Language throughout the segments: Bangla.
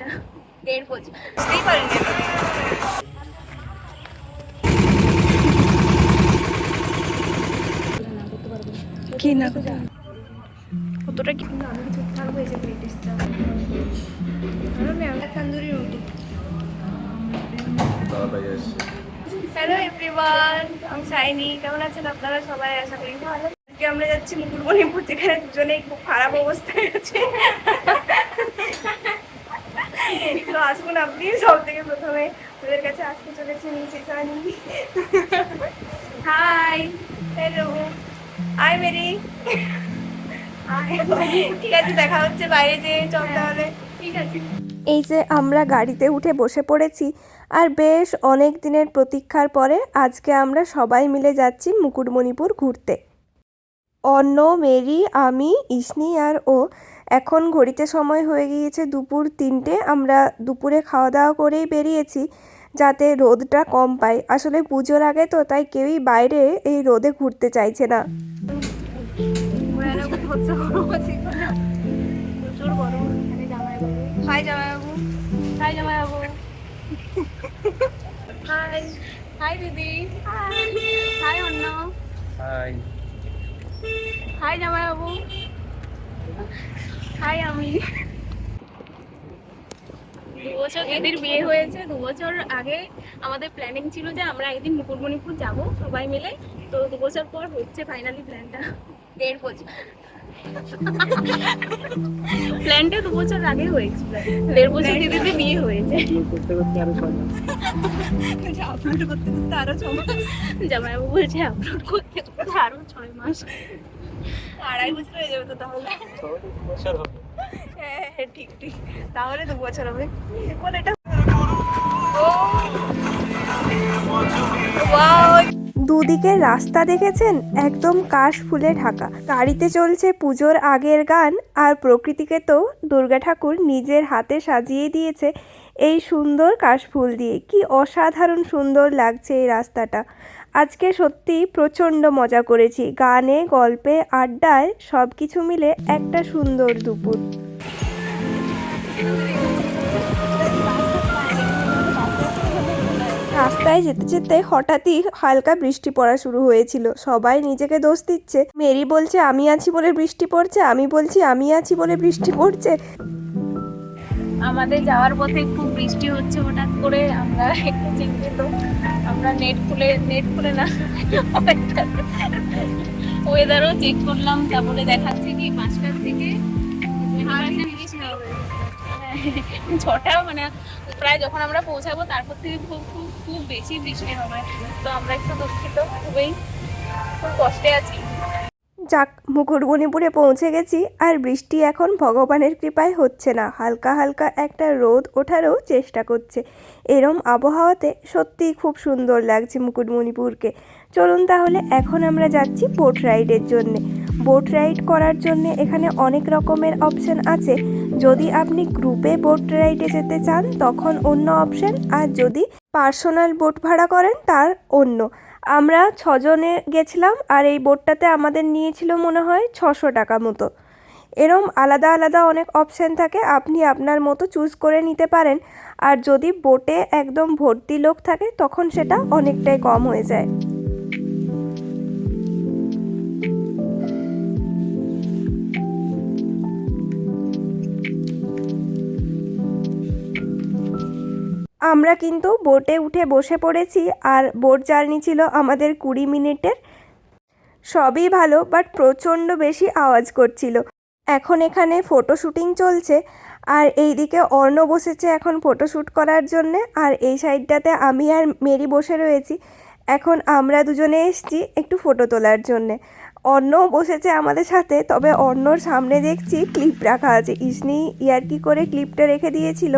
প্ল্যানটা দেড় বছর বুঝতেই পারিনি কি না? কতটা কি? আমি চুপ থাকব এই যে ব্রিটিশটা আমি আমরা রুটি। হ্যালো এভরিওয়ান আমি সাইনি কেমন আছেন আপনারা সবাই? আশা করি ভালো। আজকে আমরা যাচ্ছি মুকুটমণিপুর যেখানে দুজনেই খুব খারাপ অবস্থায় আছে। তো আসুন আপনি। সব থেকে প্রথমে ওদের কাছে আসতে চলেছে নিচে Sunny hi hello hi Mary ঠিক আছে দেখা হচ্ছে বাইরে যে চল তাহলে। ঠিক আছে। এই যে আমরা গাড়িতে উঠে বসে পড়েছি আর বেশ অনেক দিনের প্রতীক্ষার পরে আজকে আমরা সবাই মিলে যাচ্ছি মুকুটমণিপুর ঘুরতে। অন্য মেরি আমি ইসনি আর ও এখন ঘড়িতে সময় হয়ে গিয়েছে দুপুর তিনটে। আমরা দুপুরে খাওয়া দাওয়া করেই বেরিয়েছি যাতে রোদটা কম পাই। আসলে পুজোর আগে তো তাই কেউই বাইরে এই রোদে ঘুরতে চাইছে না। এখানে জামাইবাবু হাই জামাইবাবু হাই জামাইবাবু। হাই হাই দিদি। হাই হাই অন্য। হাই। হাই জামাইবাবু। হাই আমি। দু বছর দিদির বিয়ে হয়েছে দু বছর আগে আমাদের প্ল্যানিং ছিল যে আমরা একদিন মুকুটমণিপুর যাব সবাই মিলে। তো দু বছর পর হচ্ছে ফাইনালি প্ল্যানটা দেড় বছর। প্ল্যানটা দু বছর আগে হয়েছিল। দেড় বছর দিদিতে বিয়ে হয়েছে। আপলোড করতে করতে আরও ছ মাস। জামাইবাবু বলছে আপলোড করতে করতে আরও ছয় মাস। আড়াই বছর হয়ে যাবে তো তাহলে। বছর হবে হ্যাঁ হ্যাঁ ঠিক ঠিক। তাহলে দুদিকের রাস্তা দেখেছেন একদম কাশ ফুলে ঢাকা। গাড়িতে চলছে পুজোর আগের গান আর প্রকৃতিকে তো দুর্গা ঠাকুর নিজের হাতে সাজিয়ে দিয়েছে এই সুন্দর কাশফুল দিয়ে। কি অসাধারণ সুন্দর লাগছে এই রাস্তাটা। আজকে সত্যি প্রচণ্ড মজা করেছি। গানে, গল্পে, আড্ডায় সব কিছু মিলে একটা সুন্দর দুপুর। রাস্তায় যেতে যেতে হঠাৎই হালকা বৃষ্টি পড়া শুরু হয়েছিল। সবাই নিজেকে দোষ দিচ্ছে। মেরি বলছে, আমি আছি বলে বৃষ্টি পড়ছে, আমি বলছি, আমি আছি বলে বৃষ্টি পড়ছে। আমাদের যাওয়ার পথে খুব বৃষ্টি হচ্ছে হঠাৎ করে আমরা একটু চিন্তিত। আমরা নেট খুলে নেট খুলে না ওয়েদারও চেক করলাম তারপরে দেখাচ্ছে কি পাঁচটার থেকে ছটা মানে প্রায় যখন আমরা পৌঁছাবো তারপর থেকে খুব খুব খুব বেশি বৃষ্টি হবে। তো আমরা একটু দুঃখিত খুবই খুব কষ্টে আছি। যাক, মুকুটমণিপুরে পৌঁছে গেছি আর বৃষ্টি এখন ভগবানের কৃপায় হচ্ছে না। হালকা হালকা একটা রোদ ওঠারও চেষ্টা করছে। এরম আবহাওয়াতে সত্যিই খুব সুন্দর লাগছে মুকুটমণিপুরকে। চলুন তাহলে এখন আমরা যাচ্ছি বোট রাইডের জন্যে। বোট রাইড করার জন্য এখানে অনেক রকমের অপশন আছে। যদি আপনি গ্রুপে বোট রাইডে যেতে চান, তখন অন্য অপশন আর যদি পার্সোনাল বোট ভাড়া করেন, তার অন্য। আমরা ছজনে গেছিলাম আর এই বোটটাতে আমাদের নিয়েছিল মনে হয় ছশো টাকা মতো। এরম আলাদা আলাদা অনেক অপশান থাকে, আপনি আপনার মতো চুজ করে নিতে পারেন। আর যদি বোটে একদম ভর্তি লোক থাকে, তখন সেটা অনেকটাই কম হয়ে যায়। আমরা কিন্তু বোটে উঠে বসে পড়েছি আর বোট জার্নি ছিল আমাদের কুড়ি মিনিটের। সবই ভালো বাট প্রচণ্ড বেশি আওয়াজ করছিল। এখন এখানে ফটো শুটিং চলছে আর এইদিকে অর্ণ বসেছে এখন ফটোশ্যুট করার জন্যে আর এই সাইডটাতে আমি আর মেরি বসে রয়েছি। এখন আমরা দুজনে এসছি একটু ফটো তোলার জন্যে। অর্ণও বসেছে আমাদের সাথে, তবে অর্ণর সামনে দেখছি ক্লিপ রাখা আছে। ইসনি ইয়ারকি করে ক্লিপটা রেখে দিয়েছিল?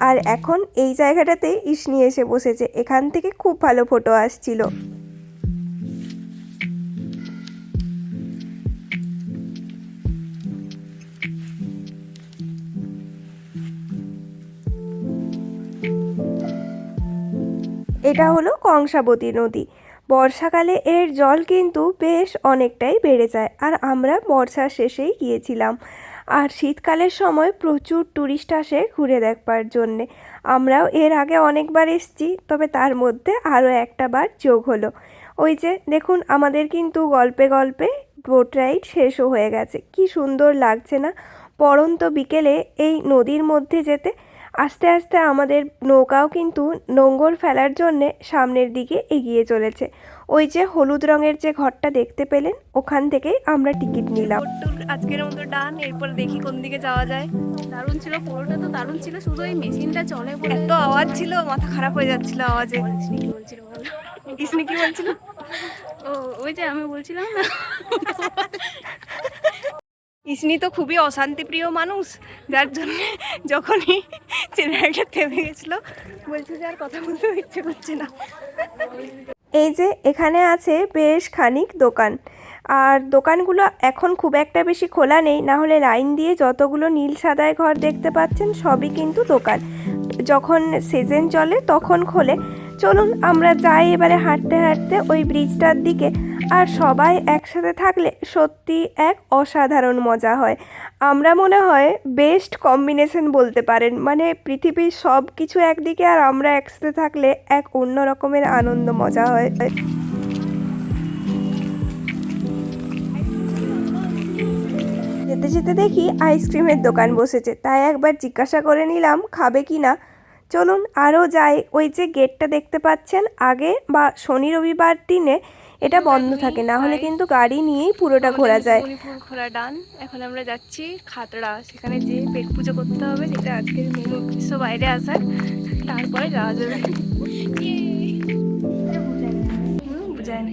আর এখন এই জায়গাটাতে ইসনি এসে বসেছে। এখান থেকে খুব ভালো ফটো আসছিল। এটা হলো কংসাবতী নদী। বর্ষাকালে এর জল কিন্তু বেশ অনেকটাই বেড়ে যায়। আর আমরা বর্ষার শেষেই গিয়েছিলাম। আর শীতকালের সময় প্রচুর ট্যুরিস্ট আসে ঘুরে দেখবার জন্যে। আমরাও এর আগে অনেকবার এসেছি, তবে তার মধ্যে আরও একটা বার যোগ হলো। ওই যে, দেখুন, আমাদের কিন্তু গল্পে গল্পে বোট রাইড শেষও হয়ে গেছে। কি সুন্দর লাগছে না? পরন্ত বিকেলে এই নদীর মধ্যে যেতে আস্তে আস্তে আমাদের নৌকাও কিন্তু নোঙ্গর ফেলার জন্যে সামনের দিকে এগিয়ে চলেছে। ওই যে হলুদ রঙের যে ঘরটা দেখতে পেলেন ওখান থেকেই আমরা টিকিট নিলাম। আজকের মতো ডান এরপর দেখি কোন দিকে যাওয়া যায়। দারুণ ছিল পুরোটা তো দারুণ ছিল শুধু এই মেশিনটা চলে এত আওয়াজ ছিল মাথা খারাপ হয়ে যাচ্ছিল আওয়াজে। কি বলছিল কি বলছিল? ও ওই যে আমি বলছিলাম না? ইসনি তো খুবই অশান্তিপ্রিয় মানুষ, যার জন্য যখনই জেনারেটর থেমে গেছিল, বলছে যে আর কথা বলতে ইচ্ছে করছে না। এই যে এখানে আছে বেশ খানিক দোকান। আর দোকানগুলো এখন খুব একটা বেশি খোলা নেই, না হলে লাইন দিয়ে যতগুলো নীল সাদায় ঘর দেখতে পাচ্ছেন সবই কিন্তু দোকান। যখন সিজন চলে তখন খোলে। চলুন, আমরা যাই এবারে হাঁটতে হাঁটতে ওই ব্রিজটার দিকে। আর সবাই একসাথে থাকলে সত্যি এক অসাধারণ মজা হয়। আমরা মনে হয় বেস্ট কম্বিনেশন বলতে পারেন। মানে পৃথিবীর সব কিছু একদিকে আর আমরা একসাথে থাকলে এক অন্য রকমের আনন্দ মজা হয়। যেতে যেতে দেখি আইসক্রিমের দোকান বসেছে। তাই একবার জিজ্ঞাসা করে নিলাম, খাবে কি না? চলুন আরও যাই। ওই যে গেটটা দেখতে পাচ্ছেন আগে বা শনি রবিবার দিনে এটা বন্ধ থাকে না হলে কিন্তু গাড়ি নিয়েই পুরোটা ঘোরা যায়। ঘোরা ডান। এখন আমরা যাচ্ছি খাতড়া। সেখানে যে পেট পুজো করতে হবে যেটা আজকের মেন উদ্দেশ্য বাইরে আসার। তারপরে যাওয়া যাবে। বুঝায় না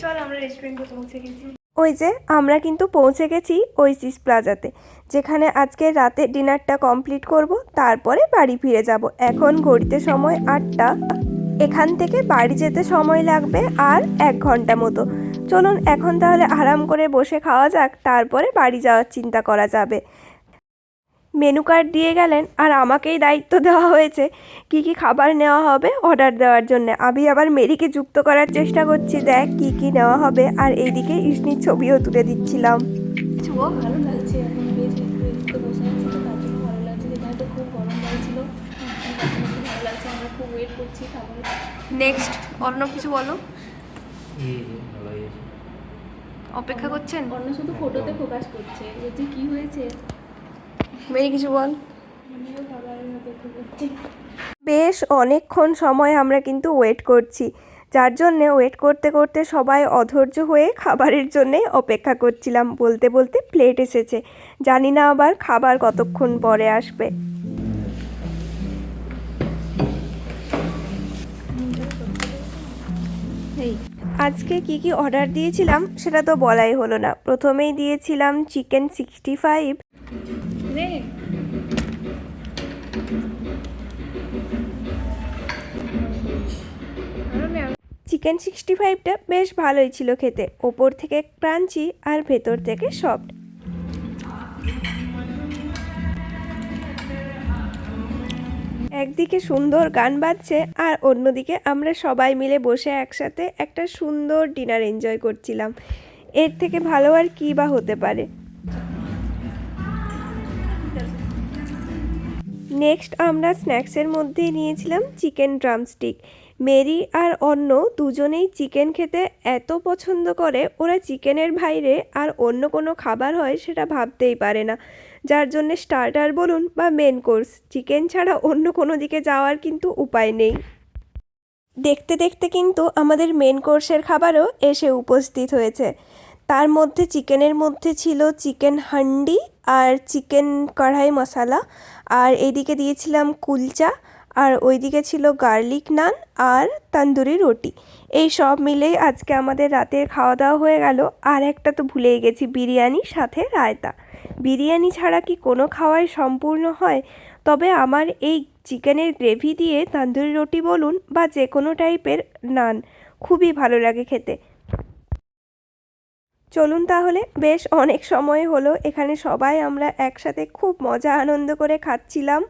চল আমরা রেস্টুরেন্টে পৌঁছে গেছি। ওই যে, আমরা কিন্তু পৌঁছে গেছি ওইসিস প্লাজাতে, যেখানে আজকে রাতে ডিনারটা কমপ্লিট করব, তারপরে বাড়ি ফিরে যাব। এখন ঘড়িতে সময় আটটা, এখান থেকে বাড়ি যেতে সময় লাগবে আর এক ঘণ্টা মতো। চলুন, এখন তাহলে আরাম করে বসে খাওয়া যাক, তারপরে বাড়ি যাওয়ার চিন্তা করা যাবে। মেনু কার্ড দিয়ে গেলেন আর আমাকেই দায়িত্ব দেওয়া হয়েছে। কি কি খাবার নেওয়া হবে অর্ডার দেওয়ার জন্য। আমি আবার মেরিকে যুক্ত করার চেষ্টা করছি। দেখ কি কি নেওয়া হবে। আর এইদিকে ইসনির ছবিও তুলে দিচ্ছিলাম। ভালো লাগছে এখন বেশ একটু বসে আছি তো তার জন্য ভালো লাগছে। যেখানে খুব গরম লাগছিল তার জন্য খুব ভালো লাগছে। আমরা খুব ওয়েট করছি খাবারের নেক্সট অন্য কিছু বলো? যে অপেক্ষা করছেন? অন্য শুধু ফটোতে ফোকাস করছে। বলছে কি হয়েছে? মেরি, কিছু বল। বেশ, অনেকক্ষণ সময় আমরা কিন্তু ওয়েট করছি। যার জন্যে ওয়েট করতে করতে সবাই অধৈর্য হয়ে খাবারের জন্যে অপেক্ষা করছিলাম। বলতে বলতে প্লেট এসেছে। জানি না আবার খাবার কতক্ষণ পরে আসবে। আজকে কি কি অর্ডার দিয়েছিলাম সেটা তো বলাই হলো না। প্রথমেই দিয়েছিলাম চিকেন সিক্সটি ফাইভ রে চিকেন সিক্সটি ফাইভটা বেশ ভালোই ছিল খেতে। ওপর থেকে ক্রাঞ্চি আর ভেতর থেকে সফট। একদিকে সুন্দর গান বাজছে আর অন্যদিকে আমরা সবাই মিলে বসে একসাথে একটা সুন্দর ডিনার এনজয় করছিলাম। এর থেকে ভালো আর কী বা হতে পারে? নেক্সট আমরা স্ন্যাক্সের মধ্যে নিয়েছিলাম চিকেন ড্রামস্টিক মেরি আর অন্য দুজনেই চিকেন খেতে এত পছন্দ করে, ওরা চিকেনের বাইরে আর অন্য কোনো খাবার হয় সেটা ভাবতেই পারে না। যার জন্য স্টার্টার বলুন বা মেন কোর্স চিকেন ছাড়া অন্য কোনো দিকে যাওয়ার কিন্তু উপায় নেই। দেখতে দেখতে কিন্তু আমাদের মেন কোর্সের খাবারও এসে উপস্থিত হয়েছে। তার মধ্যে চিকেনের মধ্যে ছিল চিকেন হান্ডি আর চিকেন কড়াই মশলা। আর এইদিকে দিয়েছিলাম কুলচা, আর ওইদিকে ছিল গার্লিক নান আর তান্দুরি রুটি। এই সব মিলেই আজকে আমাদের রাতের খাওয়া দাওয়া হয়ে গেল। আর একটা তো ভুলেই গেছি, বিরিয়ানি সাথে রায়তা। বিরিয়ানি ছাড়া কি কোনো খাওয়াই সম্পূর্ণ হয়? তবে আমার এই চিকেনের গ্রেভি দিয়ে তান্দুরি রুটি বলুন বা যে কোনো টাইপের নান খুবই ভালো লাগে খেতে। চলুন তাহলে, বেশ অনেক সময় হলো, এখানে সবাই আমরা একসাথে খুব মজা আনন্দ করে খাচ্ছিলাম।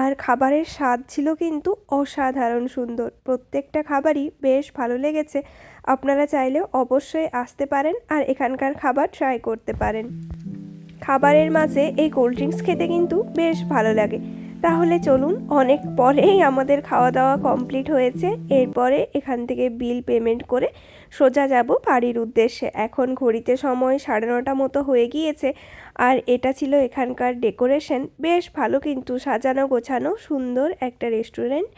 আর খাবারের স্বাদ ছিল কিন্তু অসাধারণ সুন্দর। প্রত্যেকটা খাবারই বেশ ভালো লেগেছে। আপনারা চাইলেও অবশ্যই আসতে পারেন আর এখানকার খাবার ট্রাই করতে পারেন। খাবারের মাঝে এই কোল্ড ড্রিঙ্কস খেতে কিন্তু বেশ ভালো লাগে। তাহলে চলুন, অনেক পরেই আমাদের খাওয়া দাওয়া কমপ্লিট হয়েছে। এরপরে এখান থেকে বিল পেমেন্ট করে সোজা যাব বাড়ির উদ্দেশ্যে। এখন ঘড়িতে সময় সাড়ে নটা মতো হয়ে গিয়েছে আর এটা ছিল এখানকার ডেকোরেশন। বেশ ভালো কিন্তু সাজানো গোছানো সুন্দর একটা রেস্টুরেন্ট।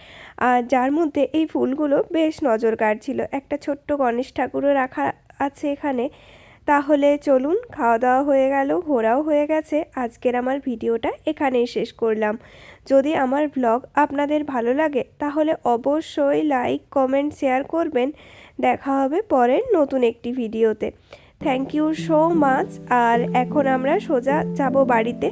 আর যার মধ্যে এই ফুলগুলো বেশ নজর কাড়ছিল একটা ছোট্ট গণেশ ঠাকুরও রাখা আছে এখানে। তাহলে চলুন খাওয়া দাওয়া হয়ে গেল, ঘোরাও হয়ে গেছে। আজকের আমার ভিডিওটা এখানেই শেষ করলাম। যদি আমার ব্লগ আপনাদের ভালো লাগে, তাহলে অবশ্যই লাইক, কমেন্ট, শেয়ার করবেন। দেখা হবে পরের নতুন একটি ভিডিওতে। থ্যাংক ইউ সো মাচ আর এখন আমরা সোজা যাব বাড়িতে।